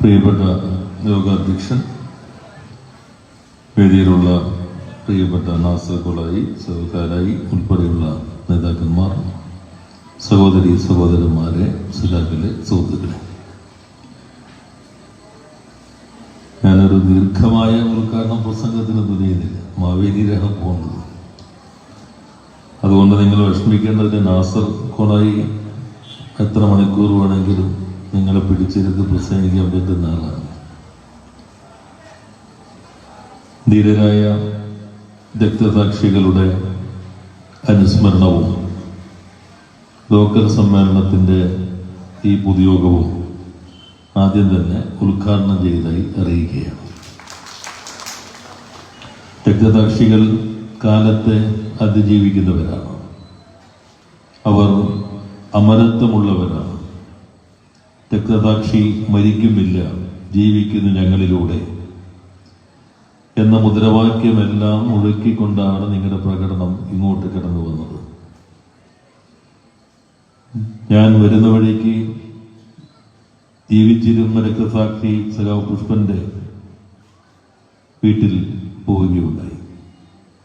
പ്രിയപ്പെട്ട യോഗാധ്യക്ഷൻ വേദിയിലുള്ള പ്രിയപ്പെട്ട നാസർ കൊളായി സഹകാരായി ഉൾപ്പെടെയുള്ള നേതാക്കന്മാർ സഹോദരി സഹോദരന്മാരെ സുലാഖിലെ സുഹൃത്തുക്കളെ. ഞാനൊരു ദീർഘമായ ഉദ്ഘാടന പ്രസംഗത്തിന് തുനിയുന്നില്ല മാവേലിയിലാണ് പോകുന്നത്. അതുകൊണ്ട് നിങ്ങൾ വിഷമിക്കേണ്ടതിന് നാസർ കൊളായി എത്ര മണിക്കൂർ വേണമെങ്കിലും നിങ്ങളെ പിടിച്ചിരുന്ന് പ്രസംഗിക്കാൻ പറ്റുന്ന ആളാണ്. ധീരരായ രക്തസാക്ഷികളുടെ അനുസ്മരണവും ലോക്കൽ സമ്മേളനത്തിന്റെ ഈ പൊതുയോഗവും ആദ്യം തന്നെ ഉദ്ഘാടനം ചെയ്തതായി അറിയിക്കുകയാണ്. രക്തസാക്ഷികൾ കാലത്തെ അതിജീവിക്കുന്നവരാണ്. അവർ അമരത്വമുള്ളവരാണ്. രക്തസാക്ഷി മരിക്കുമില്ല ജീവിക്കുന്നു ഞങ്ങളിലൂടെ. എന്ന മുദ്രാവാക്യമെല്ലാം ഒഴുക്കിക്കൊണ്ടാണ് നിങ്ങളുടെ പ്രകടനം ഇങ്ങോട്ട് കടന്നു വന്നത്. ഞാൻ വരുന്ന വഴിക്ക് ജീവിച്ചിരുന്ന രക്തസാക്ഷി സഖാവ് പുഷ്പന്റെ വീട്ടിൽ പോവുകയുണ്ടായി.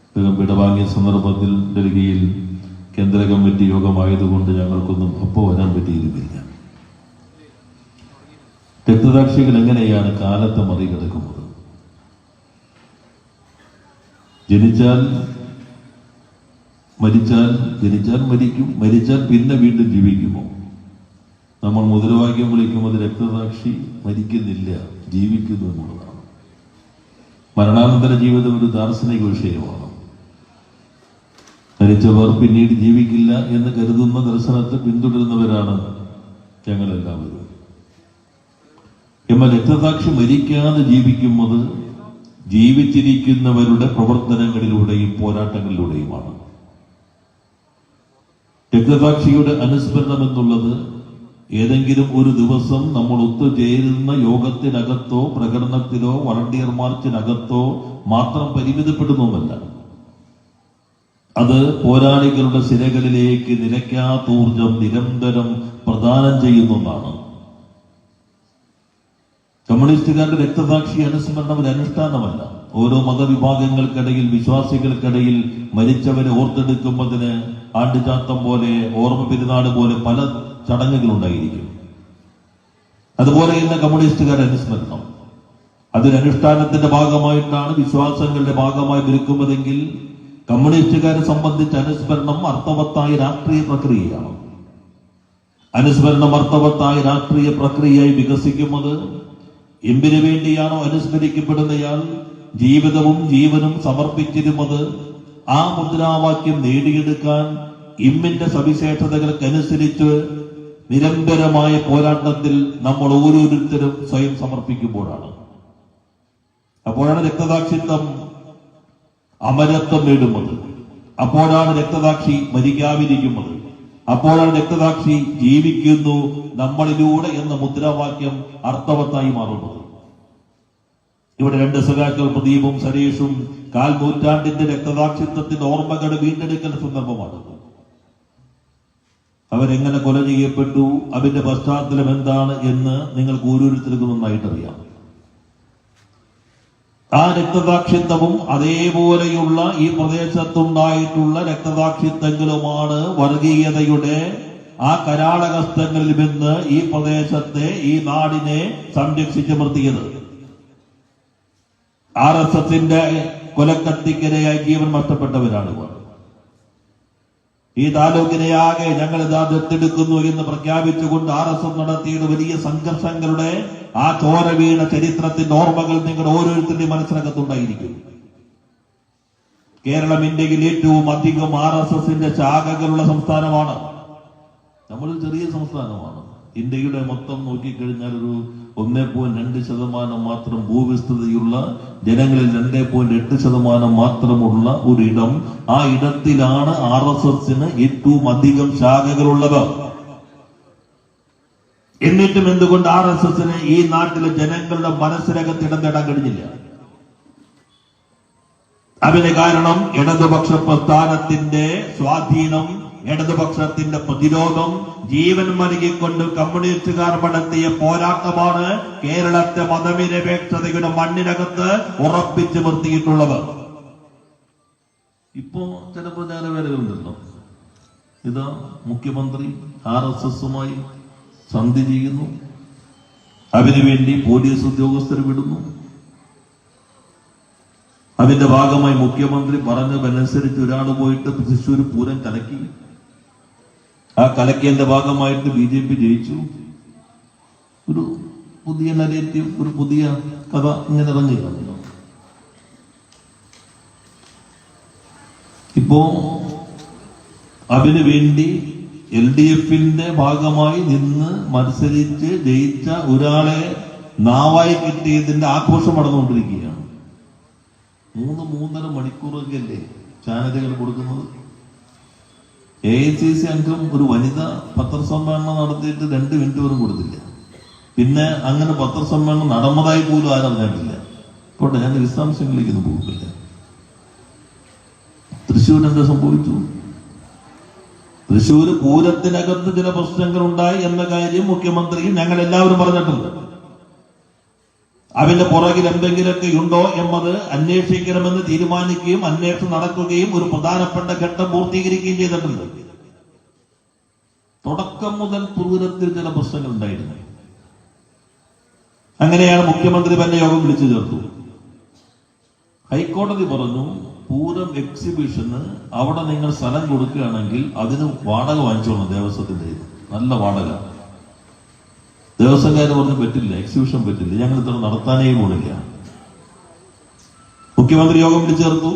അദ്ദേഹം വിടവാങ്ങിയ സന്ദർഭത്തിൽ ഡൽഹിയിൽ കേന്ദ്ര കമ്മിറ്റി യോഗമായതുകൊണ്ട് ഞങ്ങൾക്കൊന്നും അപ്പോൾ വരാൻ പറ്റിയിരുന്നില്ല. രക്തസാക്ഷികൾ എങ്ങനെയാണ് കാലത്തെ മറികടക്കുന്നത്? ജനിച്ചാൽ മരിച്ചാൽ ജനിച്ചാൽ മരിക്കും മരിച്ചാൽ പിന്നെ വീണ്ടും ജീവിക്കുമോ? നമ്മൾ മുദ്രാവാക്യം വിളിക്കുമ്പോൾ രക്തസാക്ഷി മരിക്കുന്നില്ല ജീവിക്കുന്നു എന്നുള്ളതാണ്. മരണാനന്തര ജീവിതം ഒരു ദാർശനിക വിഷയമാണ്. മരിച്ചവർ പിന്നീട് ജീവിക്കില്ല എന്ന് കരുതുന്ന ദർശനത്തെ പിന്തുടരുന്നവരാണ് ഞങ്ങളെല്ലാവരും. എന്നാൽ രക്തസാക്ഷി മരിക്കാതെ ജീവിക്കുന്നത്? ജീവിച്ചിരിക്കുന്നവരുടെ പ്രവർത്തനങ്ങളിലൂടെയും പോരാട്ടങ്ങളിലൂടെയുമാണ്. രക്തസാക്ഷിയുടെ അനുസ്മരണം എന്നുള്ളത് ഏതെങ്കിലും ഒരു ദിവസം നമ്മൾ ഒത്തുചേരുന്ന യോഗത്തിനകത്തോ പ്രകടനത്തിലോ വളണ്ടിയർ മാർച്ചിനകത്തോ മാത്രം പരിമിതപ്പെടുന്നുമല്ല അത് പോരാളികളുടെ സിരകളിലേക്ക് നിലയ്ക്കാത്ത ഊർജം നിരന്തരം പ്രദാനം ചെയ്യുന്ന ഒന്നാണ് കമ്മ്യൂണിസ്റ്റുകാരുടെ രക്തസാക്ഷി അനുസ്മരണം ഒരു അനുഷ്ഠാനമല്ല ഓരോ മതവിഭാഗങ്ങൾക്കിടയിൽ വിശ്വാസികൾക്കിടയിൽ മരിച്ചവരെ ഓർത്തെടുക്കുമ്പതിന് ആണ്ടുചാത്തം പോലെ ഓർമ്മ പെരുന്നാട് പോലെ പല ചടങ്ങുകളുണ്ടായിരിക്കും. അതുപോലെ തന്നെ കമ്മ്യൂണിസ്റ്റുകാരുടെ അനുസ്മരണം. അതൊരു അനുഷ്ഠാനത്തിന്റെ ഭാഗമായിട്ടാണ് വിശ്വാസങ്ങളുടെ ഭാഗമായി നിൽക്കുന്നതെങ്കിൽ കമ്മ്യൂണിസ്റ്റുകാരെ സംബന്ധിച്ച അനുസ്മരണം അർത്ഥവത്തായ രാഷ്ട്രീയ പ്രക്രിയയാണ്. അനുസ്മരണം അർത്ഥവത്തായ രാഷ്ട്രീയ പ്രക്രിയയായി വികസിക്കുന്നത് എന്തിനു വേണ്ടിയാണോ അനുസ്മരിക്കപ്പെടുന്നയാൾ ജീവിതവും ജീവനും സമർപ്പിച്ചിരുന്നത് ആ മുദ്രാവാക്യം നേടിയെടുക്കാൻ ഇമ്മിന്റെ സവിശേഷതകൾക്കനുസരിച്ച് നിരന്തരമായ പോരാട്ടത്തിൽ നമ്മൾ ഓരോരുത്തരും സ്വയം സമർപ്പിക്കുമ്പോഴാണ്. അപ്പോഴാണ് രക്തസാക്ഷിത്വം അമരത്വം നേടുന്നത്. അപ്പോഴാണ് രക്തസാക്ഷി മരിക്കാതിരിക്കുന്നത്. അപ്പോഴാണ് രക്തസാക്ഷി ജീവിക്കുന്നു നമ്മളിലൂടെ എന്ന മുദ്രാവാക്യം അർത്ഥവത്തായി മാറുന്നത്. ഇവിടെ രണ്ട് സഖാക്കൾ പ്രദീപും സരീഷും കാൽ നൂറ്റാണ്ടിന്റെ രക്തസാക്ഷിത്വത്തിന്റെ ഓർമ്മകൾ വീണ്ടെടുക്കുന്ന സന്ദർഭമാണ്. അവരെങ്ങനെ കൊല ചെയ്യപ്പെട്ടു അതിന്റെ പശ്ചാത്തലം എന്താണ് എന്ന് നിങ്ങൾക്ക് ഓരോരുത്തർക്കും നന്നായിട്ടറിയാം. ആ രക്തസാക്ഷിത്വവും അതേപോലെയുള്ള ഈ പ്രദേശത്തുണ്ടായിട്ടുള്ള രക്തസാക്ഷിത്വങ്ങളുമാണ് വർഗീയതയുടെ ആ കരാളകസ്ഥങ്ങളിൽ നിന്ന് ഈ പ്രദേശത്തെ ഈ നാടിനെ സംരക്ഷിച്ചു നിർത്തിയത്. ആർ എസ് എസിന്റെ കൊലക്കത്തിക്കിരയായി ജീവൻ നഷ്ടപ്പെട്ടവരാണ് ഇവർ. ഈ താലൂക്കിനെ ആകെ ഞങ്ങൾ ഇതാ ദത്തെടുക്കുന്നു എന്ന് പ്രഖ്യാപിച്ചുകൊണ്ട് ആർ എസ് എസ് നടത്തിയത് വലിയ സംഘർഷങ്ങളുടെ ആ ചോര വീണ ചരിത്രത്തിന്റെ ഓർമ്മകൾ നിങ്ങൾ ഓരോരുത്തരുടെയും മനസ്സിനകത്തുണ്ടായിരിക്കും. കേരളം ഇന്ത്യയിൽ ഏറ്റവും അധികം ആർ എസ് എസിന്റെ ശാഖകളുള്ള സംസ്ഥാനമാണ്. നമ്മൾ ചെറിയ സംസ്ഥാനമാണ്. ഇന്ത്യയുടെ മൊത്തം നോക്കിക്കഴിഞ്ഞാൽ ഒരു ഒന്നേ പോയിന്റ് രണ്ട് ശതമാനം മാത്രം ഭൂവിസ്തൃതിയുള്ള ജനങ്ങളിൽ രണ്ടേ പോയിന്റ് എട്ട് ശതമാനം മാത്രമുള്ള ഒരു ഇടം ആ ഇടത്തിലാണ് ആർ എസ് എസിന് ഏറ്റവും അധികം ശാഖകളുള്ളത്. എന്നിട്ടും എന്തുകൊണ്ട് ആർ എസ് എസിന് ഈ നാട്ടിലെ ജനങ്ങളുടെ മനസ്സിനകത്ത് ഇടം നേടാൻ കഴിഞ്ഞില്ല? അതിന് കാരണം ഇടതുപക്ഷ പ്രസ്ഥാനത്തിന്റെ സ്വാധീനം ഇടതുപക്ഷത്തിന്റെ പ്രതിരോധം ജീവൻ മരുകിക്കൊണ്ട് കമ്മ്യൂണിസ്റ്റുകാർ നടത്തിയ പോരാട്ടമാണ് കേരളത്തെ മതനിരപേക്ഷതയുടെ മണ്ണിനകത്ത് ഉറപ്പിച്ചു നിർത്തിയിട്ടുള്ളത്. ഇപ്പോ ചിലപ്പോ നേരവേലകളുണ്ടല്ലോ ഇതാ മുഖ്യമന്ത്രി ആർ എസ് എസുമായി സന്ധി ചെയ്യുന്നു. അതിനുവേണ്ടി പോലീസ് ഉദ്യോഗസ്ഥർ വിടുന്നു. അതിന്റെ ഭാഗമായി മുഖ്യമന്ത്രി പറഞ്ഞതനുസരിച്ച് ഒരാൾ പോയിട്ട് തൃശ്ശൂർ പൂരം കലക്കി. ആ കലക്കേന്റെ ഭാഗമായിട്ട് ബി ജെ പി ജയിച്ചു. ഒരു പുതിയ നരേറ്റീവ് ഒരു പുതിയ കഥ ഇങ്ങനെ ഇറങ്ങി ഇപ്പോ അതിനു വേണ്ടി എൽ ഡി എഫിന്റെ ഭാഗമായി നിന്ന് മത്സരിച്ച് ജയിച്ച ഒരാളെ നാവായി കിട്ടിയതിന്റെ ആഘോഷം നടന്നുകൊണ്ടിരിക്കുകയാണ്. മൂന്ന് മൂന്നര മണിക്കൂറൊക്കെ അല്ലേ ചാനലുകൾ കൊടുക്കുന്നത്? എ ഐ സി സി അംഗം ഒരു വനിത പത്രസമ്മേളനം നടത്തിയിട്ട് രണ്ട് മിനിറ്റ് പോലും കൊടുത്തില്ല. പിന്നെ അങ്ങനെ പത്രസമ്മേളനം നടന്നതായി പോലും ആരും ആരറിഞ്ഞിട്ടില്ല പോട്ടെ ഞാൻ വിശദാംശങ്ങളിലേക്ക് ഒന്നും പോകുന്നില്ല തൃശ്ശൂർ എന്താ സംഭവിച്ചു? തൃശ്ശൂർ പൂരത്തിനകത്ത് ചില പ്രശ്നങ്ങൾ ഉണ്ടായി എന്ന കാര്യം മുഖ്യമന്ത്രിയും ഞങ്ങൾ എല്ലാവരും പറഞ്ഞിട്ടുണ്ട്. അതിന്റെ പുറകിൽ എന്തെങ്കിലുമൊക്കെ ഉണ്ടോ എന്നത് അന്വേഷിക്കണമെന്ന് തീരുമാനിക്കുകയും അന്വേഷണം നടക്കുകയും ഒരു പ്രധാനപ്പെട്ട ഘട്ടം പൂർത്തീകരിക്കുകയും ചെയ്തിട്ടുണ്ട്. തുടക്കം മുതൽ പൂരത്തിൽ ചില പ്രശ്നങ്ങൾ ഉണ്ടായിരുന്നു. അങ്ങനെയാണ് മുഖ്യമന്ത്രി തന്നെ യോഗം വിളിച്ചു ചേർത്തു. ഹൈക്കോടതി പറഞ്ഞു പൂരം എക്സിബിഷന് അവിടെ നിങ്ങൾ സ്ഥലം കൊടുക്കുകയാണെങ്കിൽ അതിന് വാടക വാങ്ങിച്ചോളണം ദേവസ്വത്തിന്റെ. നല്ല വാടക. ദേവസ്വംകാര് പറഞ്ഞു പറ്റില്ല എക്സിബിഷൻ പറ്റില്ല. ഞങ്ങൾ ഇത്ര നടത്താനേ പോണില്ല. മുഖ്യമന്ത്രി യോഗം വിളിച്ചേർത്തു.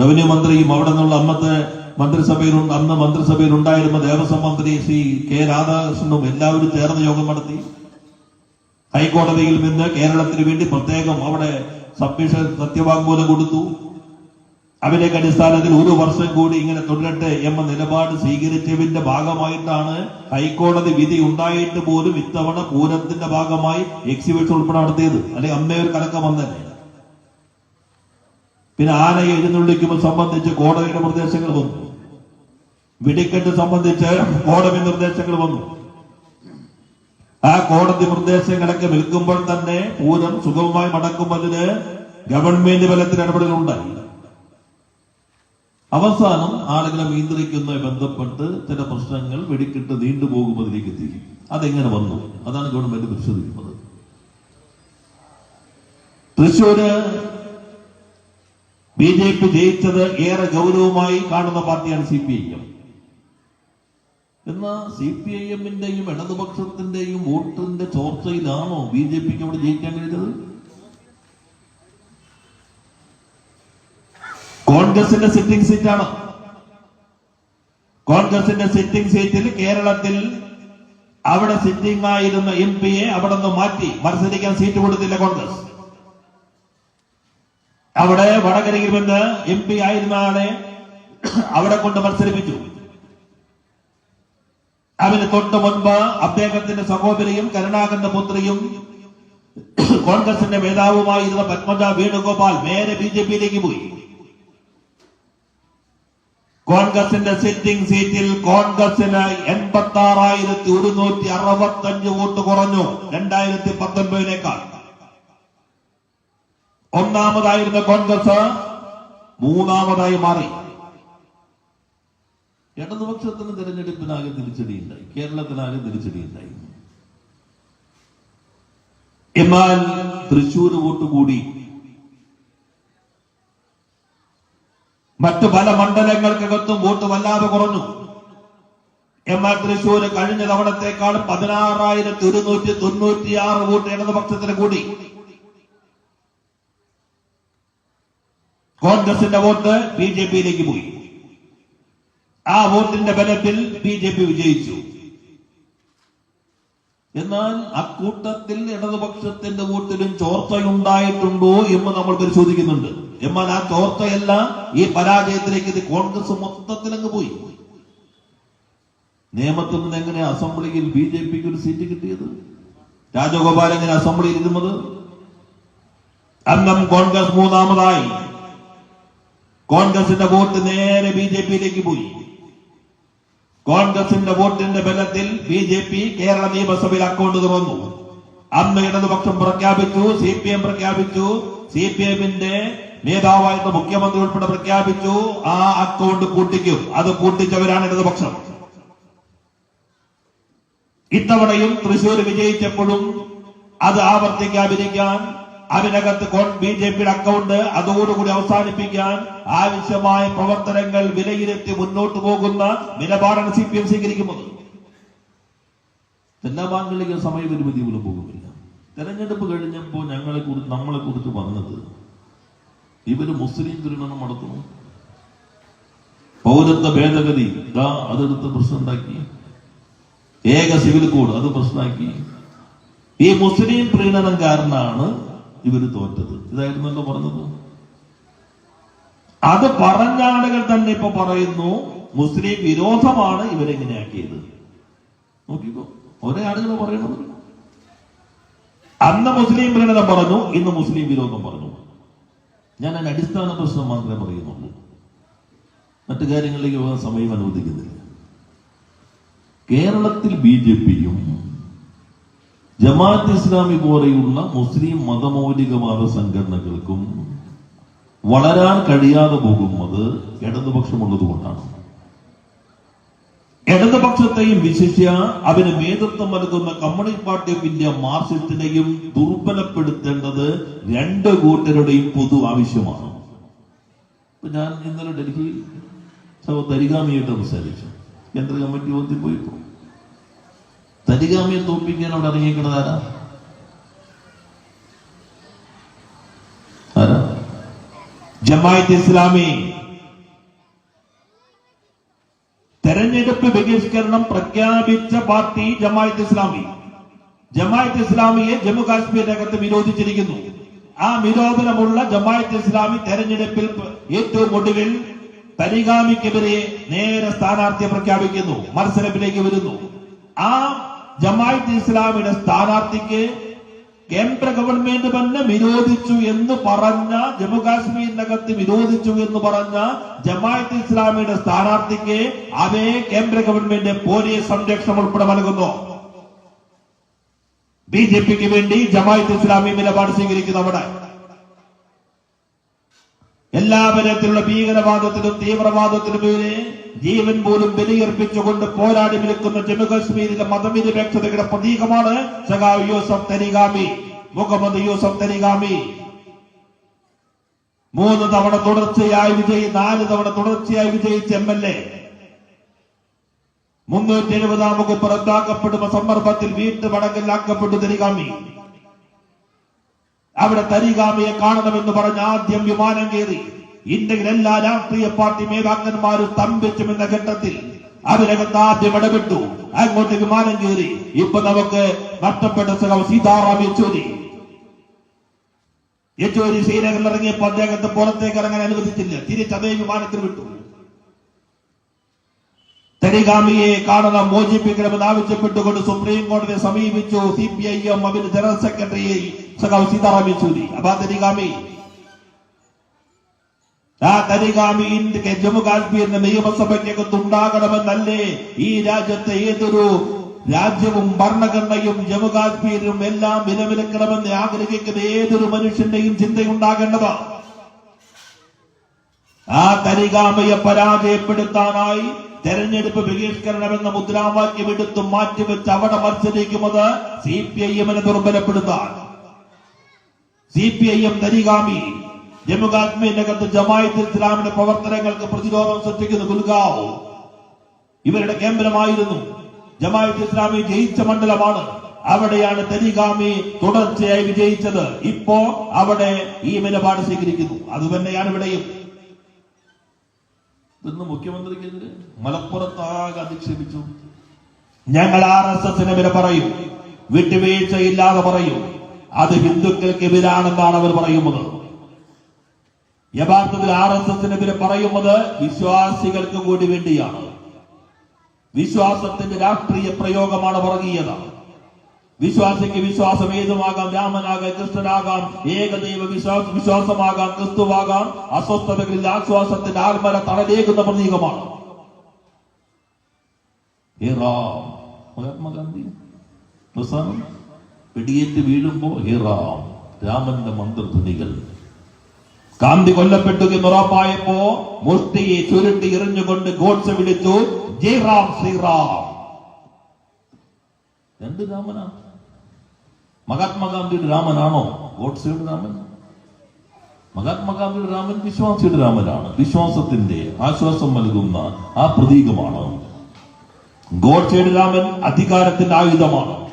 റവന്യൂ മന്ത്രിയും അവിടെ നിന്നുള്ള അന്നത്തെ മന്ത്രിസഭയിൽ അന്ന് മന്ത്രിസഭയിൽ ഉണ്ടായിരുന്ന ദേവസ്വം മന്ത്രി ശ്രീ കെ രാധാകൃഷ്ണനും എല്ലാവരും ചേർന്ന് യോഗം നടത്തി. ഹൈക്കോടതിയിൽ നിന്ന് കേരളത്തിന് വേണ്ടി പ്രത്യേകം അവിടെ സബ്മിഷൻ സത്യവാങ്മൂലം കൊടുത്തു. അവരുടെ അടിസ്ഥാനത്തിൽ ഒരു വർഷം കൂടി ഇങ്ങനെ തുടരട്ടെ എന്ന നിലപാട് സ്വീകരിച്ചതിന്റെ ഭാഗമായിട്ടാണ് ഹൈക്കോടതി വിധി ഉണ്ടായിട്ട് പോലും ഇത്തവണ പൂരത്തിന്റെ ഭാഗമായി എക്സിബിഷൻ ഉൾപ്പെടെ നടത്തിയത്. അല്ലെ അന്നേ ഒരു കലക്കം വന്നതന്നെ പിന്നെ ആനയെ എഴുന്നള്ളിക്കുമ്പോൾ സംബന്ധിച്ച് കോടതിയുടെ നിർദ്ദേശങ്ങൾ വന്നു. വെടിക്കെട്ട് സംബന്ധിച്ച് കോടതി നിർദ്ദേശങ്ങൾ വന്നു. ആ കോടതി നിർദ്ദേശങ്ങളൊക്കെ നിൽക്കുമ്പോൾ തന്നെ പൂരം സുഗമമായി മടക്കുമ്പോൾ ഗവൺമെന്റ് ബലത്തിന് ഇടപെടലുണ്ടായി. അവസാനം ആളുകളെ നിയന്ത്രിക്കുന്നതുമായി ബന്ധപ്പെട്ട് ചില പ്രശ്നങ്ങൾ വെടിക്കിട്ട് നീണ്ടുപോകുന്നതിലേക്ക് എത്തിക്കും. അതെങ്ങനെ വന്നു? അതാണ് ഗവൺമെന്റ് പരിശോധിക്കുന്നത് തൃശൂര് ബി ജെ പി ജയിച്ചത് ഏറെ ഗൗരവമായി കാണുന്ന പാർട്ടിയാണ് സി പി ഐ എം. എന്നാൽ സി പി ഐ എമ്മിന്റെയും ഇടതുപക്ഷത്തിന്റെയും വോട്ടിന്റെ ചോർച്ചയിലാണോ ബി ജെ പിക്ക് അവിടെ ജയിക്കാൻ കഴിഞ്ഞത്? കോൺഗ്രസിന്റെ സിറ്റിംഗ് സീറ്റാണ്? കോൺഗ്രസിന്റെ സിറ്റിംഗ് സീറ്റിൽ കേരളത്തിൽ അവിടെ സിറ്റിംഗ് ആയിരുന്ന എം പിയെ അവിടെ നിന്ന് മാറ്റി മത്സരിക്കാൻ സീറ്റ് കൊടുത്തില്ല കോൺഗ്രസ്. അവിടെ വടകരയിൽ നിന്ന് എം പി ആയിരുന്ന ആളെ അവിടെ കൊണ്ട് മത്സരിപ്പിച്ചു. അവന് തൊട്ട് മുൻപ് അദ്ദേഹത്തിന്റെ സഹോദരിയും കരുണാകരന്റെ പുത്രിയും കോൺഗ്രസിന്റെ നേതാവുമായിരുന്ന പത്മജ വേണുഗോപാൽ നേരെ ബി ജെ പിയിലേക്ക് പോയി. കോൺഗ്രസിന്റെ സിറ്റിംഗ് സീറ്റിൽ കോൺഗ്രസിന് എൺപത്തി ആറായിരത്തി ഒരുന്നൂറ്റി അറുപത്തി അഞ്ച് വോട്ട് കുറഞ്ഞു. രണ്ടായിരത്തി പത്തൊൻപതിനേക്കാൾ ഒന്നാമതായിരുന്ന കോൺഗ്രസ് മൂന്നാമതായി മാറി. ഇടതുപക്ഷത്തിന് തിരഞ്ഞെടുപ്പിനാകെ തിരിച്ചടിയുണ്ടായി. കേരളത്തിനാകെ തിരിച്ചടിയുണ്ടായി. എന്നാൽ തൃശൂർ വോട്ട് കൂടി മറ്റു പല മണ്ഡലങ്ങൾക്കകത്തും വോട്ട് വല്ലാതെ കുറഞ്ഞു. എന്നാൽ തൃശൂര് കഴിഞ്ഞ തവണത്തെക്കാൾ പതിനാറായിരത്തി ഒരുന്നൂറ്റി തൊണ്ണൂറ്റിയാറ് വോട്ട് ഇടതുപക്ഷത്തിന് കൂടി. കോൺഗ്രസിന്റെ വോട്ട് ബി ജെ പിയിലേക്ക് പോയി. ആ വോട്ടിന്റെ ബലത്തിൽ ബി ജെ പി വിജയിച്ചു. എന്നാൽ അക്കൂട്ടത്തിൽ ഇടതുപക്ഷത്തിന്റെ വോട്ടിലും ചോർച്ചയുണ്ടായിട്ടുണ്ടോ എന്ന് നമ്മൾ പരിശോധിക്കുന്നുണ്ട്. എന്നാൽ ആ തോർത്തയെല്ലാം ഈ പരാജയത്തിലേക്ക് ഇത് കോൺഗ്രസ് മൊത്തത്തിൽ അങ്ങ് പോയി. നിയമത്തിൽ നിന്ന് എങ്ങനെ അസംബ്ലിയിൽ ബി ജെ പിക്ക് ഒരു സീറ്റ് കിട്ടിയത്? രാജഗോപാൽ എങ്ങനെ അസംബ്ലിയിൽ ഇരുന്നത്? അന്നം കോൺഗ്രസ് മൂന്നാമതായി. കോൺഗ്രസിന്റെ വോട്ട് നേരെ ബി ജെ പിയിലേക്ക് പോയി. കോൺഗ്രസിന്റെ വോട്ടിന്റെ ബലത്തിൽ ബി ജെ പി കേരള നിയമസഭയിൽ അക്കൗണ്ട് തുറന്നു. അന്ന് ഇടതുപക്ഷം പ്രഖ്യാപിച്ചു സി പി എം പ്രഖ്യാപിച്ചു. സി പി എമ്മിന്റെ നേതാവായിട്ട് മുഖ്യമന്ത്രി ഉൾപ്പെടെ പ്രഖ്യാപിച്ചു ആ അക്കൗണ്ട് പൂട്ടിക്കും. അത് പൂട്ടിച്ചവരാണ് ഇടതുപക്ഷം ഇത്തവണയും തൃശൂർ വിജയിച്ചപ്പോഴും അത് ആവർത്തിക്കാതിരിക്കാൻ അതിനകത്ത് ബി ജെ പിയുടെ അക്കൗണ്ട് അതോടുകൂടി അവസാനിപ്പിക്കാൻ ആവശ്യമായ പ്രവർത്തനങ്ങൾ വിലയിരുത്തി മുന്നോട്ട് പോകുന്ന നിലപാടാണ് സി പി എം സ്വീകരിക്കുന്നത്. ബാങ്കുകളിലേക്ക് സമയപരിമിതി പോലും പോകുന്നില്ല. തെരഞ്ഞെടുപ്പ് കഴിഞ്ഞപ്പോൾ ഞങ്ങളെ കുറിച്ച് നമ്മളെ കുറിച്ച് പറഞ്ഞത് ഇവർ മുസ്ലിം ദുരിതം നടത്തുന്നു. പൗരത്വ ഭേദഗതി ഇതാ അതെടുത്ത് പ്രശ്നമുണ്ടാക്കി. ഏക സിവിൽ കോഡ് അത് പ്രശ്നമാക്കി. ഈ മുസ്ലിം പ്രീണനം കാരണമാണ് ഇവർ തോറ്റത്. ഇതായിരുന്നല്ലോ പറഞ്ഞത്. അത് പറഞ്ഞ ആളുകൾ തന്നെ ഇപ്പൊ പറയുന്നു മുസ്ലിം വിരോധമാണ് ഇവരെങ്ങനെയാക്കിയത് നോക്കിക്കോ ഒരേ ആളുകൾ പറയണത്. അന്ന് മുസ്ലിം പ്രീണനം പറഞ്ഞു ഇന്ന് മുസ്ലിം വിരോധം പറഞ്ഞു. ഞാൻ അതിന്റെ അടിസ്ഥാന പ്രശ്നം മാത്രമേ പറയുന്നുള്ളൂ. മറ്റു കാര്യങ്ങളിലേക്ക് പോകാൻ സമയം അനുവദിക്കുന്നില്ല. കേരളത്തിൽ ബി ജെ പിയും ജമാഅത്ത് ഇസ്ലാമി പോലെയുള്ള മുസ്ലിം മതമൗലികവാദ സംഘടനകൾക്കും വളരാൻ കഴിയാതെ പോകുന്നത് ഇടതുപക്ഷമുള്ളത് കൊണ്ടാണ് ഇടതുപക്ഷത്തെയും വിശിഷ്യ അതിന് നേതൃത്വം നൽകുന്ന കമ്മ്യൂണിസ്റ്റ് പാർട്ടി ഓഫ് ഇന്ത്യ മാർസിസ്റ്റിനെയും ദുർബലപ്പെടുത്തേണ്ടത് രണ്ട് കൂട്ടരുടെയും പൊതു ആവശ്യമാണ്. ഞാൻ ഇന്നലെ സഹോ തരികാമിയായിട്ട് സംസാരിച്ചു. കേന്ദ്ര കമ്മിറ്റി യോഗത്തിൽ പോയിപ്പോ. തരികാമിയെ തോപ്പിക്കാൻ അവിടെ ഇറങ്ങിയിരിക്കുന്നത് ആരാ? ആരാ? ജമായത്ത് ഇസ്ലാമി തെരഞ്ഞെടുപ്പ് ബഹിഷ്കരണം പ്രഖ്യാപിച്ച പാർട്ടി ജമായത്ത് ഇസ്ലാമി. ജമായത്ത് ഇസ്ലാമിയെ ജമ്മു കാശ്മീരിനകത്ത് വിരോധിച്ചിരിക്കുന്നു. ആ നിരോധനമുള്ള ജമായത്ത് ഇസ്ലാമി തെരഞ്ഞെടുപ്പിൽ ഏറ്റവും ഒടുവിൽ പരിഗാമിക്കെതിരെ നേരെ സ്ഥാനാർത്ഥിയെ പ്രഖ്യാപിക്കുന്നു. മത്സരത്തിലേക്ക് വരുന്നു. ആ ജമായത്ത് ഇസ്ലാമിയുടെ സ്ഥാനാർത്ഥിക്ക് കേന്ദ്ര ഗവൺമെന്റ് തന്നെ വിരോധിച്ചു എന്ന് പറഞ്ഞ ജമ്മു കാശ്മീരിനകത്ത് വിരോധിച്ചു എന്ന് പറഞ്ഞ ജമായത്ത് ഇസ്ലാമിയുടെ സ്ഥാനാർത്ഥിക്ക് അതേ കേന്ദ്ര ഗവൺമെന്റ് പോലീസ് സംരക്ഷണം ഉൾപ്പെടെ നൽകുന്നു. ബി ജെ പിക്ക് വേണ്ടി ജമായത്ത് ഇസ്ലാമി നിലപാട് സ്വീകരിക്കുന്നു അവിടെ. എല്ലാ തരത്തിലുള്ള ഭീകരവാദത്തിനും തീവ്രവാദത്തിനും തീവ്രവാദത്തിനുമെതിരെ ജീവൻ പോലും ബലിയർപ്പിച്ചുകൊണ്ട് പോരാടി നിൽക്കുന്ന ജമ്മു കാശ്മീരിലെ മതനിരപേക്ഷതയുടെ പ്രതീകമാണ് യൂസഫ് തരികാമി മുഹമ്മദ് യൂസഫ് തരിഗാമി. മൂന്ന് തവണ തുടർച്ചയായി വിജയി നാല് തവണ തുടർച്ചയായി വിജയിച്ച എം എൽ എ. മുന്നൂറ്റി എഴുപതാം വകുപ്പ് റദ്ദാക്കപ്പെടുന്ന സന്ദർഭത്തിൽ വീണ്ടും അടങ്കലാക്കപ്പെട്ടു തരിഗാമി. അവിടെ തരികാമയെ കാണണമെന്ന് പറഞ്ഞ് ആദ്യം വിമാനം കയറി. ഇന്ത്യയിൽ എല്ലാ രാഷ്ട്രീയ പാർട്ടി നേതാക്കന്മാരും സ്തംഭിച്ചുമെന്ന ഘട്ടത്തിൽ അതിനകത്ത് ആദ്യം ഇടപെട്ടു. അങ്ങോട്ട് വിമാനം കയറി. ഇപ്പൊ നമുക്ക് നഷ്ടപ്പെട്ട സ്ഥലം സീതാറാം യെച്ചൂരി. യെച്ചൂരി ശ്രീനഗറിൽ ഇറങ്ങിയപ്പോൾ അദ്ദേഹത്തെ പുറത്തേക്ക് ഇറങ്ങാൻ അനുവദിച്ചില്ല. തിരിച്ച് അതേ വിമാനത്തിൽ വിട്ടു. തരിഗാമിയെ കാണണം മോചിപ്പിക്കണമെന്ന് ആവശ്യപ്പെട്ടുകൊണ്ട് സുപ്രീം കോടതിയെ സമീപിച്ചു സി പി ഐ എം അതിന് ജനറൽ സെക്രട്ടറി സഖാവ് സീതാറാം യെച്ചൂരി. അപ്പൊ ആ തടികാമി ആ തരികാമി ഇന്ത്യയ്ക്ക് ജമ്മു കാശ്മീരിന്റെ നിയമസഭയ്ക്കകത്ത് ഉണ്ടാകണമെന്നല്ലേ ഈ രാജ്യത്തെ ഏതൊരു രാജ്യവും ഭരണഘടനയും ജമ്മു കാശ്മീരും എല്ലാം വിലവിലക്കണമെന്ന് ആഗ്രഹിക്കുന്ന ഏതൊരു മനുഷ്യന്റെയും ചിന്തയുണ്ടാകേണ്ടത്? ആ തരികാമയെ പരാജയപ്പെടുത്താനായി തെരഞ്ഞെടുപ്പ് ബഹിഷ്കരണമെന്ന മുദ്രാവാക്യം എടുത്ത് മാറ്റിവെച്ച് അവിടെ മത്സരിക്കുന്നത് സി പി ഐ എമ്മിനെ ദുർബലപ്പെടുത്താൻ. C P I M Tarigami Jammu Jamaat ഇസ്ലാമിന്റെ പ്രവർത്തനങ്ങൾക്ക് പ്രതിരോധം സൃഷ്ടിക്കുന്ന ഗുൽഗാവ്. ഇവരുടെ കേന്ദ്രമായിരുന്നു ജമായത്ത് ഇസ്ലാമി ജയിച്ച മണ്ഡലമാണ്. അവിടെയാണ് തരികാമി തുടർച്ചയായി വിജയിച്ചത്. ഇപ്പോ അവിടെ ഈ നിലപാട് സ്വീകരിക്കുന്നു. അതുതന്നെയാണ് ഇവിടെയും. ഇന്ന് മുഖ്യമന്ത്രിക്കെതിരെ മലപ്പുറത്താകെ അധിക്ഷേപിച്ചു. ഞങ്ങൾ ആർ എസ് എസിന് എസിനെതിരെ പറയും വിട്ടുവീഴ്ചയില്ലാതെ പറയും അത് ഹിന്ദുക്കൾക്കെതിരാണെന്നാണ് അവർ പറയുന്നത്. യഥാർത്ഥത്തിൽ ആർ എസ് എസിന് എതിരെ പറയുന്നത് വിശ്വാസികൾക്ക് കൂടി വേണ്ടിയാണ്. വിശ്വാസത്തിന്റെ രാഷ്ട്രീയ പ്രയോഗമാണ് വർഗീയത വിശ്വാസിക്ക് വിശ്വാസം ഏതുമാകാം? രാമനാകാം കൃഷ്ണനാകാം ഏകദൈവ വിശ്വാസ വിശ്വാസമാകാം ക്രിസ്തുവാകാം. അസ്വസ്ഥതകളിൽ ആശ്വാസത്തിന്റെ ആത്മര തടലേക്കുന്ന പ്രതീകമാണ്. മഹാത്മാഗാന്ധി അവസാനം വെടിയേറ്റ് വീഴുമ്പോ ഹേ റാം. രാമന്റെ മന്ത്രധ്വനികൾ. ഗാന്ധി കൊല്ലപ്പെട്ടു എന്ന് ഉറപ്പായപ്പോ മുഷ്ടിയെ ചുരുട്ടി എറിഞ്ഞുകൊണ്ട് ഗോഡ്സ് വിളിച്ചു ജയ് റാം ശ്രീറാം രണ്ട് രാമനാ മഹാത്മാഗാന്ധിയുടെ രാമനാണോ ഗോഡ്സയുടെ രാമൻ. മഹാത്മാഗാന്ധിയുടെ രാമൻ വിശ്വാസിയുടെ രാമനാണ്. വിശ്വാസത്തിന്റെ ആശ്വാസം നൽകുന്ന ആ പ്രതീകമാണ്. ഗോഡ്സയുടെ രാമൻ അധികാരത്തിന്റെ ആയുധമാണ്.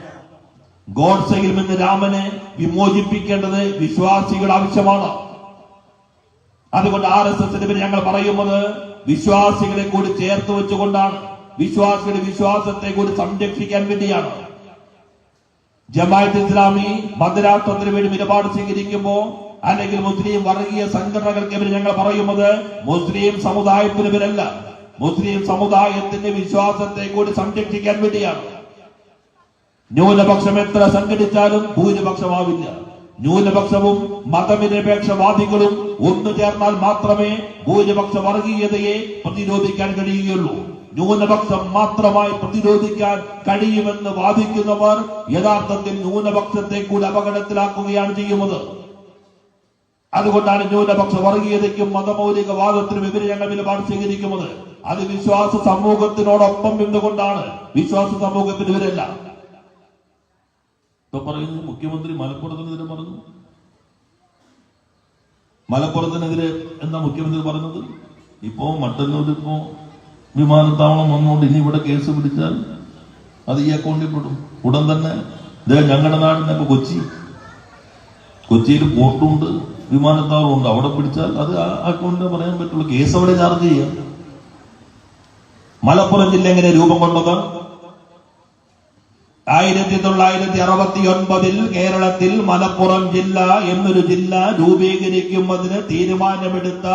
ഗോഡ്സയിൽ നിന്ന് രാമനെ വിമോചിപ്പിക്കേണ്ടത് വിശ്വാസികൾ ആവശ്യമാണ്. അതുകൊണ്ട് ആർ എസ് എസിന് പിന്നെ ഞങ്ങൾ പറയുന്നത് വിശ്വാസികളെ കൂടി ചേർത്ത് വെച്ചുകൊണ്ടാണ്. വിശ്വാസികളുടെ വിശ്വാസത്തെ കൂടി സംരക്ഷിക്കാൻ വേണ്ടിയാണ്. ജമാഅത്ത് ഇസ്ലാമി മതരാഷ്ട്രത്തിന് വേണ്ടി നിലപാട് സ്വീകരിക്കുമ്പോ അല്ലെങ്കിൽ മുസ്ലിം വർഗീയ സംഘടനകൾക്കെതിരെ ഞങ്ങൾ പറയുന്നത് മുസ്ലിം സമുദായത്തിന് പേരല്ല മുസ്ലിം സമുദായത്തിന്റെ വിശ്വാസത്തെ കൂടി സംരക്ഷിക്കാൻ വേണ്ടിയാണ്. ന്യൂനപക്ഷം എത്ര സംഘടിച്ചാലും ഭൂരിപക്ഷമാവില്ല. ന്യൂനപക്ഷവും മതനിരപേക്ഷവാദികളും ഒന്നു ചേർന്നാൽ മാത്രമേ ഭൂരിപക്ഷ വർഗീയതയെ പ്രതിരോധിക്കാൻ കഴിയുകയുള്ളൂ. ന്യൂനപക്ഷം മാത്രമായി പ്രതിരോധിക്കാൻ കഴിയുമെന്ന് വാദിക്കുന്നവർ യഥാർത്ഥത്തിൽ ന്യൂനപക്ഷത്തെ കൂടി അപകടത്തിലാക്കുകയാണ് ചെയ്യുന്നത്. അതുകൊണ്ടാണ് ന്യൂനപക്ഷ വർഗീയതയ്ക്കും മതമൗലികവാദത്തിനും എതിരെ ഞങ്ങൾ നിലപാട് സ്വീകരിക്കുന്നത് അത് വിശ്വാസ സമൂഹത്തിനോടൊപ്പം നിന്നുകൊണ്ടാണ്. വിശ്വാസ സമൂഹത്തിനെതിരല്ല ഇപ്പൊ പറയുന്നു മുഖ്യമന്ത്രി മലപ്പുറത്തിനെതിരെ പറഞ്ഞു? മലപ്പുറത്തിനെതിരെ എന്താ മുഖ്യമന്ത്രി പറഞ്ഞത്? ഇപ്പോ മട്ടന്നൂർ ഇപ്പോ വിമാനത്താവളം വന്നുകൊണ്ട് ഇനി ഇവിടെ കേസ് പിടിച്ചാൽ അത് ഈ അക്കൗണ്ടിൽ പെടും. ഉടൻ തന്നെ ഞങ്ങളുടെ നാടിന് ഇപ്പൊ കൊച്ചി. കൊച്ചിയിൽ പോർട്ടുണ്ട് വിമാനത്താവളം ഉണ്ട്. അവിടെ പിടിച്ചാൽ അത് ആ അക്കൗണ്ടിനെ പറയാൻ പറ്റുള്ളൂ. കേസ് അവിടെ ചാർജ് ചെയ്യാം. മലപ്പുറം ജില്ല എങ്ങനെ രൂപം കൊണ്ടത്? ആയിരത്തി തൊള്ളായിരത്തി അറുപത്തി ഒൻപതിൽ കേരളത്തിൽ മലപ്പുറം ജില്ല എന്നൊരു ജില്ല രൂപീകരിക്കുന്നതിന് തീരുമാനമെടുത്ത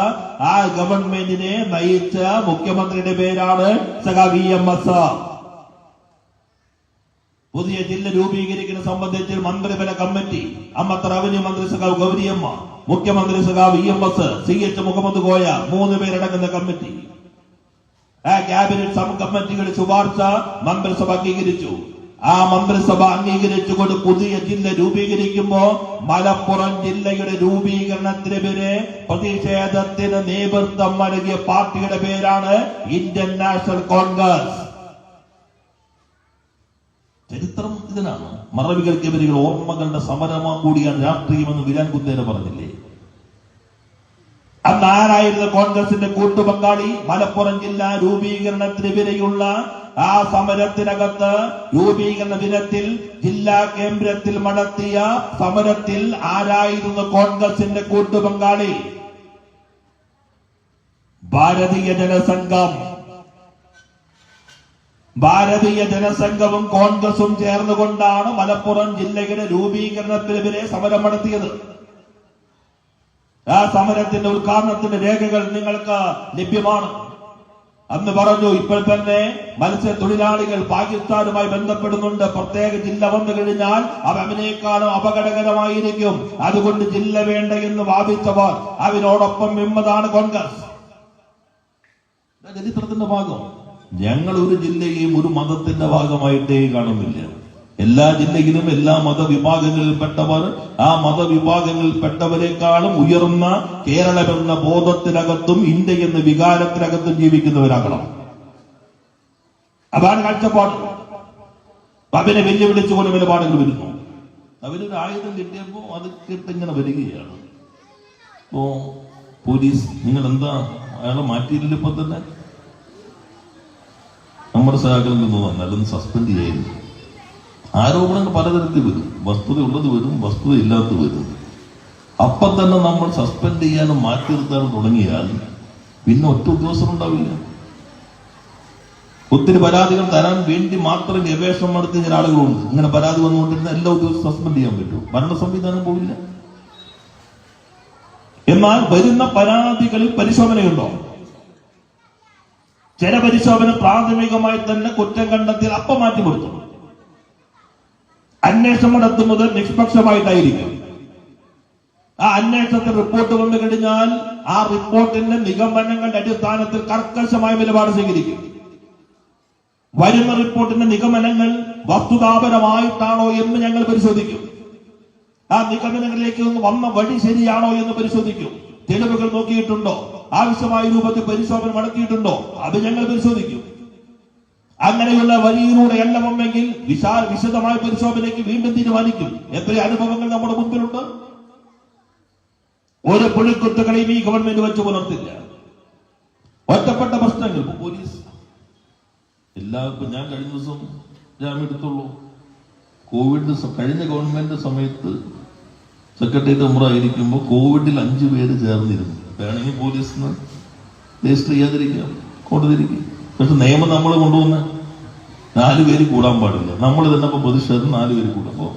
ആ ഗവൺമെന്റിനെ നയിച്ച മുഖ്യമന്ത്രിയുടെ പേരാണ് സഖാവി എം എസ്. പുതിയ ജില്ല രൂപീകരിക്കുന്ന സംബന്ധിച്ച് മന്ത്രിതല കമ്മിറ്റി അമ്മത്ത റവന്യൂ മന്ത്രി സഖാവ് ഗൗരിയമ്മ മുഖ്യമന്ത്രി സഖാവ് E M S C H Muhammad Koya മൂന്ന് പേരടങ്ങുന്ന കമ്മിറ്റി. ആ ക്യാബിനറ്റ് സബ് കമ്മിറ്റികൾ ശുപാർശ മന്ത്രിസഭ അംഗീകരിച്ചു. ആ മന്ത്രിസഭ അംഗീകരിച്ചുകൊണ്ട് പുതിയ ജില്ല രൂപീകരിക്കുമ്പോ മലപ്പുറം ജില്ലയുടെ രൂപീകരണത്തിനെതിരെ പ്രതിഷേധത്തിന് നേതൃത്വം നൽകിയ പാർട്ടിയുടെ പേരാണ് ഇന്ത്യൻ നാഷണൽ കോൺഗ്രസ്. ചരിത്രം ഇതിനാണ്? മറവികൾക്കെതിരെ ഓർമ്മകളുടെ സമരമാ കൂടിയാണ് രാഷ്ട്രീയമെന്ന് വിരാൻ കുത്തേര പറഞ്ഞില്ലേ? അന്ന് ആരായിരുന്നു കോൺഗ്രസിന്റെ കൂട്ടുപങ്കാളി? മലപ്പുറം ജില്ലാ രൂപീകരണത്തിനെതിരെയുള്ള ആ സമരത്തിനകത്ത് രൂപീകരണ ദിനത്തിൽ ജില്ലാ കേന്ദ്രത്തിൽ നടത്തിയ സമരത്തിൽ ആരായിരുന്നു കോൺഗ്രസിന്റെ കൂട്ടുപങ്കാളി? ഭാരതീയ ജനസംഘം. ഭാരതീയ ജനസംഘവും കോൺഗ്രസും ചേർന്നുകൊണ്ടാണ് മലപ്പുറം ജില്ലയുടെ രൂപീകരണത്തിനെതിരെ സമരം നടത്തിയത്. ആ സമരത്തിന്റെ ഉദ്ഘാടനത്തിന്റെ രേഖകൾ നിങ്ങൾക്ക് ലഭ്യമാണ്. അന്ന് പറഞ്ഞു ഇപ്പോൾ തന്നെ മത്സ്യത്തൊഴിലാളികൾ പാകിസ്ഥാനുമായി ബന്ധപ്പെടുന്നുണ്ട്. പ്രത്യേക ജില്ല വന്നു കഴിഞ്ഞാൽ അവ അവനേക്കാളും അപകടകരമായിരിക്കും. അതുകൊണ്ട് ജില്ല വേണ്ട എന്ന് വാദിച്ചവർ അവരോടൊപ്പം നിന്നതാണ് കോൺഗ്രസ്. ചരിത്രത്തിന്റെ ഭാഗം. ഞങ്ങൾ ഒരു ജില്ലയെയും ഒരു മതത്തിന്റെ ഭാഗമായിട്ടേ കാണുന്നില്ല. എല്ലാ ജില്ലയിലും എല്ലാ മതവിഭാഗങ്ങളിൽപ്പെട്ടവർ ആ മതവിഭാഗങ്ങളിൽപ്പെട്ടവരെക്കാളും ഉയർന്ന കേരളം എന്ന ബോധത്തിനകത്തും ഇന്ത്യ എന്ന വികാരത്തിനകത്തും ജീവിക്കുന്നവരാകണം. അതാണ് കാഴ്ചപ്പാട്. അവനെ വെല്ലുവിളിച്ചുകൊണ്ട് നിലപാടുകൾ വരുന്നു. അവരൊരു ആയുധം കിട്ടിയപ്പോ അത് കിട്ടിങ്ങനെ വരികയാണ്. ഇപ്പോ പോലീസ് നിങ്ങൾ എന്താ അയാളെ മാറ്റിയില്ല ഇപ്പൊ തന്നെ? നമ്മുടെ സഹാക്കളിൽ നിന്ന് വന്നാലും സസ്പെൻഡ് ചെയ്യുന്നു ആരോപണങ്ങൾ പലതരത്തിൽ വരും. വസ്തുത ഉള്ളത് വരും വസ്തുത ഇല്ലാത്ത വരും. അപ്പം തന്നെ നമ്മൾ സസ്പെൻഡ് ചെയ്യാനും മാറ്റി നിർത്താനും തുടങ്ങിയാൽ പിന്നെ ഒറ്റ ഉദ്യോഗസ്ഥർ ഉണ്ടാവില്ല. ഒത്തിരി പരാതികൾ തരാൻ വേണ്ടി മാത്രം ഗവേഷണം നടത്തിയ ചില ആളുകളുണ്ട്. ഇങ്ങനെ പരാതി വന്നുകൊണ്ടിരുന്ന എല്ലാ ഉദ്യോഗസ്ഥരും സസ്പെൻഡ് ചെയ്യാൻ പറ്റും. ഭരണ സംവിധാനം പോവില്ല. എന്നാൽ വരുന്ന പരാതികളിൽ പരിശോധനയുണ്ടോ? ചില പരിശോധന പ്രാഥമികമായി തന്നെ കുറ്റം കണ്ടെത്തിയാൽ അപ്പം മാറ്റിപ്പെടുത്തും അന്വേഷണം നടത്തുന്നത് നിഷ്പക്ഷമായിട്ടായിരിക്കും. ആ അന്വേഷണത്തിൽ റിപ്പോർട്ട് വന്നു കഴിഞ്ഞാൽ ആ റിപ്പോർട്ടിന്റെ നിഗമനങ്ങളുടെ അടിസ്ഥാനത്തിൽ കർക്കശമായ നിലപാട് സ്വീകരിക്കും. വരുന്ന റിപ്പോർട്ടിന്റെ നിഗമനങ്ങൾ വസ്തുതാപരമായിട്ടാണോ എന്ന് ഞങ്ങൾ പരിശോധിക്കും. ആ നിഗമനങ്ങളിലേക്ക് വന്ന വഴി ശരിയാണോ എന്ന് പരിശോധിക്കും. തെളിവുകൾ നോക്കിയിട്ടുണ്ടോ? ആവശ്യമായ രൂപത്തിൽ പരിശോധന നടത്തിയിട്ടുണ്ടോ? അത് ഞങ്ങൾ പരിശോധിക്കും. അങ്ങനെയുള്ള വഴിയിലൂടെ അല്ല വന്നെങ്കിൽ വിശാല വിശദമായ പരിശോധനയ്ക്ക് വീണ്ടും തീരുമാനിക്കും. എത്ര അനുഭവങ്ങൾ നമ്മുടെ മുമ്പിലുണ്ട് ഒരു പുഴുക്കുത്തുകളെയും ഈ ഗവൺമെന്റ് വെച്ച് പുലർത്തില്ല. ഒറ്റപ്പെട്ട പ്രശ്നങ്ങൾ. ഇപ്പൊ പോലീസ് എല്ലാവർക്കും ഞാൻ കഴിഞ്ഞ ദിവസം ജാമ്യം എടുത്തുള്ളൂ. കോവിഡ് കഴിഞ്ഞ ഗവൺമെന്റ് സമയത്ത് സെക്രട്ടേറിയറ്റ് ഉമ്ര ആയിരിക്കുമ്പോൾ കോവിഡിൽ അഞ്ചു പേര് ചേർന്നിരുന്നു. വേണമെങ്കിൽ പോലീസിന് രജിസ്റ്റർ ചെയ്യാതിരിക്കാം കോടതിയിരിക്കും പക്ഷെ നിയമം നമ്മൾ കൊണ്ടുവന്ന് നാല് പേര് കൂടാൻ പാടില്ല. നമ്മൾ തന്നെ ഇപ്പൊ പ്രതിഷേധം നാല് പേര് കൂടാൻ പോകും.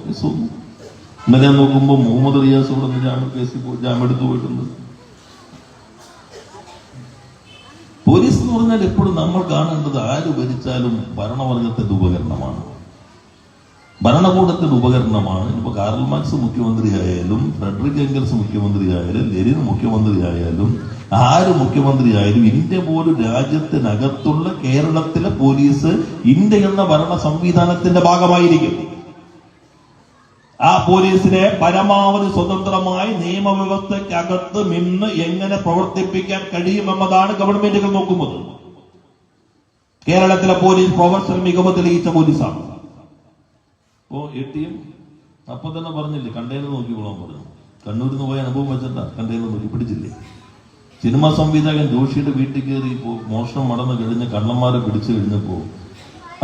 ഇന്നലെ ഞാൻ നോക്കുമ്പോ മുഹമ്മദ് റിയാസ് ഇവിടെ ജാമ്യം കേസിൽ ജാമ്യം എടുത്തു പോയിട്ടുണ്ട്. പോലീസ് എന്ന് പറഞ്ഞാൽ എപ്പോഴും നമ്മൾ കാണേണ്ടത് ആര് ഭരിച്ചാലും ഭരണവർഗത്തിന്റെ ഉപകരണമാണ് ഭരണകൂടത്തിന്റെ ഉപകരണമാണ്. ഇപ്പൊ കാർൽ മാർക്സ് മുഖ്യമന്ത്രി ആയാലും ഫ്രെഡറിക് എംഗൽസ് മുഖ്യമന്ത്രി ആയാലും ലെനിൻ മുഖ്യമന്ത്രി ആയാലും ആര് മുഖ്യമന്ത്രി ആയാലും ഇന്ത്യ പോലും രാജ്യത്തിനകത്തുള്ള കേരളത്തിലെ പോലീസ് ഇന്ത്യ എന്ന ഭരണ സംവിധാനത്തിന്റെ ഭാഗമായിരിക്കും. ആ പോലീസിനെ പരമാവധി സ്വതന്ത്രമായി നിയമവ്യവസ്ഥയ്ക്കകത്ത് നിന്ന് എങ്ങനെ പ്രവർത്തിപ്പിക്കാൻ കഴിയുമെന്നതാണ് ഗവൺമെന്റുകൾ നോക്കുന്നത്. കേരളത്തിലെ പോലീസ് പ്രൊഫഷണൽ മികവ് തെളിയിച്ച പോലീസാണ്. ഇപ്പോ എ ടി എം അപ്പൊ തന്നെ പറഞ്ഞില്ലേ കണ്ടെയ്നർ നോക്കിക്കോളാൻ പറഞ്ഞു. കണ്ണൂരിൽ നിന്ന് പോയ അനുഭവം വെച്ചിട്ടാ കണ്ടെയ്നർ നോക്കി പിടിച്ചില്ലേ. സിനിമാ സംവിധായകൻ ജോഷിയുടെ വീട്ടിൽ കയറി ഇപ്പോ മോഷണം മടന്ന് കഴിഞ്ഞ് കള്ളന്മാരെ പിടിച്ചു കഴിഞ്ഞപ്പോ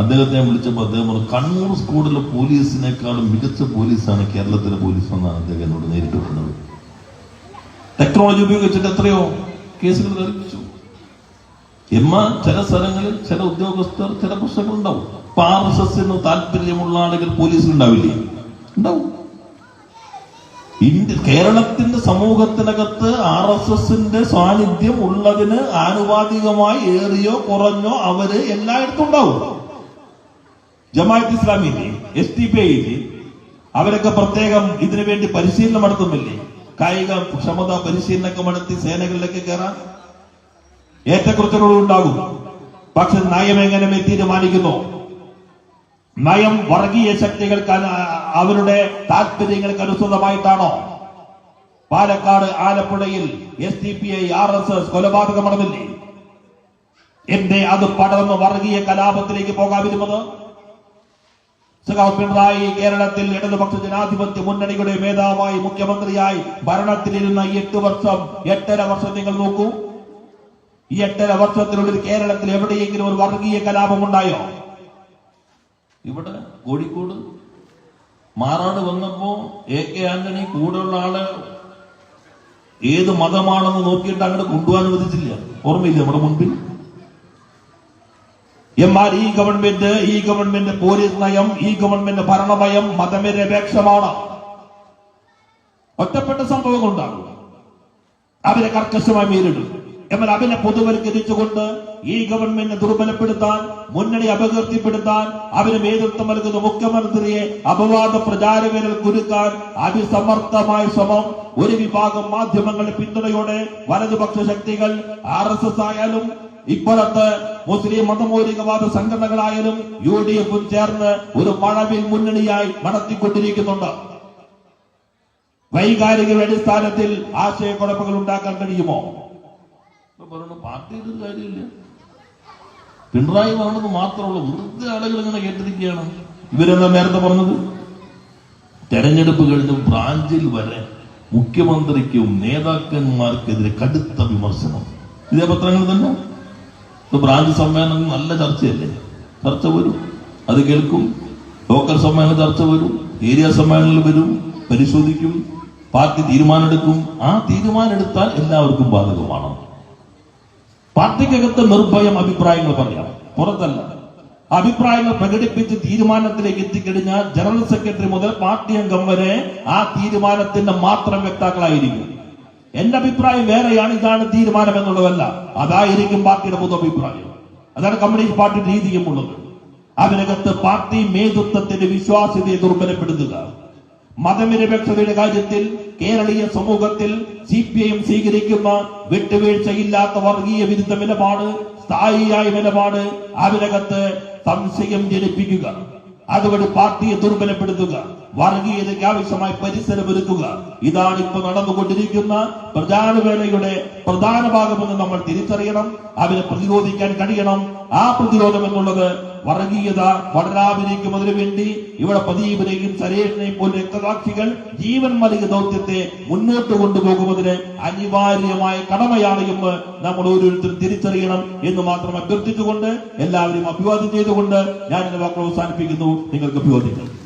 അദ്ദേഹത്തെ വിളിച്ചപ്പോ വിളിച്ചപ്പോൾ അദ്ദേഹം പറഞ്ഞു കണ്ണൂർ സ്കൂളിലെ പോലീസിനേക്കാളും മികച്ച പോലീസാണ് കേരളത്തിലെ പോലീസ് എന്നാണ് അദ്ദേഹം എന്നോട് നേരിട്ട് പറഞ്ഞത്. ടെക്നോളജി ഉപയോഗിച്ചിട്ട് എത്രയോ കേസുകൾ തെളിയിച്ചു എമ്മ ചില സ്ഥലങ്ങളിൽ ചില ഉദ്യോഗസ്ഥർ ചില പ്രശ്നങ്ങൾ ആർ താല്പര്യമുള്ള ആളുകൾ പോലീസിൽ ഉണ്ടാവില്ലേ ഉണ്ടാവും. ഇന്ത്യ കേരളത്തിന്റെ സമൂഹത്തിനകത്ത് ആർ എസ് എസിന്റെ സാന്നിധ്യം ഉള്ളതിന് ആനുപാതികമായി ഏറിയോ കുറഞ്ഞോ അവർ എല്ലായിടത്തും ഉണ്ടാവും. ജമാഅത്ത് ഇസ്ലാമിയിലെ എസ് ടി പി ഐയിലെ അവരൊക്കെ പ്രത്യേകം ഇതിനു വേണ്ടി പരിശീലനം നടത്തുന്നില്ലേ? കായിക ക്ഷമത പരിശീലനമൊക്കെ നടത്തി സേനകളിലൊക്കെ കയറാൻ ഏറ്റക്കുറച്ചുകളും ഉണ്ടാകും പക്ഷെ നയം എങ്ങനെ തീരുമാനിക്കുന്നു നയം വർഗീയ ശക്തികൾക്ക് അവരുടെ താല്പര്യങ്ങൾക്ക് അനുസൃതമായിട്ടാണോ? പാലക്കാട് ആലപ്പുഴയിൽ S D P I R S S കൊലപാതകം നടന്നില്ലേ എന്റെ അത് പടർന്ന് വർഗീയ കലാപത്തിലേക്ക് പോകാതിരുന്നത്? പിണറായി കേരളത്തിൽ ഇടതുപക്ഷ ജനാധിപത്യ മുന്നണിയുടെ മേധാവായി മുഖ്യമന്ത്രിയായി ഭരണത്തിലിരുന്ന എട്ട് വർഷം എട്ടര വർഷം നിങ്ങൾ നോക്കൂ. ഈ എട്ടര വർഷത്തിനുള്ളിൽ കേരളത്തിൽ എവിടെയെങ്കിലും ഒരു വർഗീയ കലാപം ഉണ്ടായോ ഇവിടെ കോഴിക്കോട് മാറാട് വന്നപ്പോ എ കെ ആന്റണി കൂടെയുള്ള ആൾ ഏത് മതമാണെന്ന് നോക്കിയിട്ട് അങ്ങോട്ട് കൊണ്ടുപോകാൻ അനുവദിച്ചില്ല. ഓർമ്മയില്ല നമ്മുടെ മുൻപിൽ? എന്നാൽ ഈ ഗവൺമെന്റ് ഈ ഗവൺമെന്റ് പോലീസ് നയം ഈ ഗവൺമെന്റ് ഭരണഭയം മതനിരപേക്ഷമാണ്. ഒറ്റപ്പെട്ട സംഭവങ്ങൾ ഉണ്ടാകും അവരെ കർക്കശമായി നേരിടും. എന്നാൽ അതിനെ പൊതുവൽക്കരിച്ചുകൊണ്ട് ഈ ഗവൺമെന്റിനെ ദുർബലപ്പെടുത്താൻ മുന്നണി അപകീർത്തിപ്പെടുത്താൻ അവന് നേതൃത്വം നൽകുന്ന മുഖ്യമന്ത്രിയെ അപവാദ പ്രചാരകരിൽ കുരുക്കാൻ അതിസമർത്ഥമായ ശ്രമം ഒരു വിഭാഗം മാധ്യമങ്ങളുടെ പിന്തുണയോടെ വലതുപക്ഷ ശക്തികൾ ആർ എസ് എസ് ആയാലും ഇപ്പോഴത്തെ മുസ്ലിം മതമൗലികവാദ സംഘടനകളായാലും യു ഡി എഫും ചേർന്ന് ഒരു മഴവിൽ മുന്നണിയായി നടത്തിക്കൊണ്ടിരിക്കുന്നുണ്ട്. വൈകാരിക അടിസ്ഥാനത്തിൽ ആശയക്കുഴപ്പങ്ങൾ ഉണ്ടാക്കാൻ കഴിയുമോ? പറഞ്ഞു പാർട്ടിയുടെ കാര്യമില്ല. പിണറായി പറഞ്ഞത് മാത്രമുള്ള വെറുതെ ആളുകൾ ഇങ്ങനെ കേട്ടിരിക്കുകയാണ്. ഇവരെന്താ നേരത്തെ പറഞ്ഞത്? തെരഞ്ഞെടുപ്പ് കഴിഞ്ഞ ബ്രാഞ്ചിൽ വരെ മുഖ്യമന്ത്രിക്കും നേതാക്കന്മാർക്കെതിരെ കടുത്ത വിമർശനം. ഇതേ പത്രങ്ങൾ തന്നെ? ബ്രാഞ്ച് സമ്മേളനം നല്ല ചർച്ചയല്ലേ? ചർച്ച വരും. അത് കേൾക്കും. ലോക്കൽ സമ്മേളന ചർച്ച വരും. ഏരിയ സമ്മേളനങ്ങൾ വരും. പരിശോധിക്കും. പാർട്ടി തീരുമാനമെടുക്കും. ആ തീരുമാനമെടുത്താൽ എല്ലാവർക്കും ബാധകമാണ്. പാർട്ടിക്കകത്ത് നിർഭയം അഭിപ്രായങ്ങൾ പറയാം. പുറത്തല്ല. അഭിപ്രായങ്ങൾ പ്രകടിപ്പിച്ച് തീരുമാനത്തിലേക്ക് എത്തിക്കഴിഞ്ഞാൽ ജനറൽ സെക്രട്ടറി മുതൽ പാർട്ടി അംഗം വരെ ആ തീരുമാനത്തിന്റെ മാത്രം വ്യക്താക്കളായിരിക്കും. എന്റെ അഭിപ്രായം വേറെയാണ് ഇതാണ് തീരുമാനം എന്നുള്ളതല്ല. അതായിരിക്കും പാർട്ടിയുടെ പൊതു അഭിപ്രായം അതാണ് കമ്മ്യൂണിസ്റ്റ് പാർട്ടിയുടെ രീതിയും ഉള്ളത്. അതിനകത്ത് പാർട്ടി മേതൃത്വത്തിന്റെ വിശ്വാസ്യതയെ ദുർബലപ്പെടുത്തുക. മതനിരപേക്ഷതയുടെ കാര്യത്തിൽ കേരളീയ സമൂഹത്തിൽ സി പി ഐ എം സ്വീകരിക്കുന്ന വിട്ടുവീഴ്ചയില്ലാത്ത വർഗീയ വിരുദ്ധ നിലപാട് സ്ഥായിയായ നിലപാട് അതിനകത്ത് സംശയം ജനിപ്പിക്കുക. അതുവഴി പാർട്ടിയെ ദുർബലപ്പെടുത്തുക. വർഗീയതയ്ക്ക് ആവശ്യമായ പരിസരം ഒരുക്കുക. ഇതാണ് ഇപ്പൊ നടന്നുകൊണ്ടിരിക്കുന്ന പ്രചാരവേലയുടെ പ്രധാന ഭാഗമെന്ന് നമ്മൾ തിരിച്ചറിയണം. അവരെ പ്രതിരോധിക്കാൻ കഴിയണം. ആ പ്രതിരോധം എന്നുള്ളത് വർഗീയത വളരാതിരിക്കുന്നതിന് വേണ്ടി ഇവിടെ പ്രദീപിനെയും സരേഷിനെയും പോലെ രക്തസാക്ഷികൾ ജീവൻ മലിക ദൗത്യത്തെ മുന്നോട്ട് കൊണ്ടുപോകുന്നതിന് അനിവാര്യമായ കടമയാണ് എന്ന് നമ്മൾ ഓരോരുത്തരും തിരിച്ചറിയണം എന്ന് മാത്രം അഭ്യർത്ഥിച്ചുകൊണ്ട് എല്ലാവരും അഭിവാദ്യം ചെയ്തുകൊണ്ട് ഞാൻ എന്റെ വാക്കുകൾ അവസാനിപ്പിക്കുന്നു. നിങ്ങൾക്ക് അഭിവാദിക്കുന്നു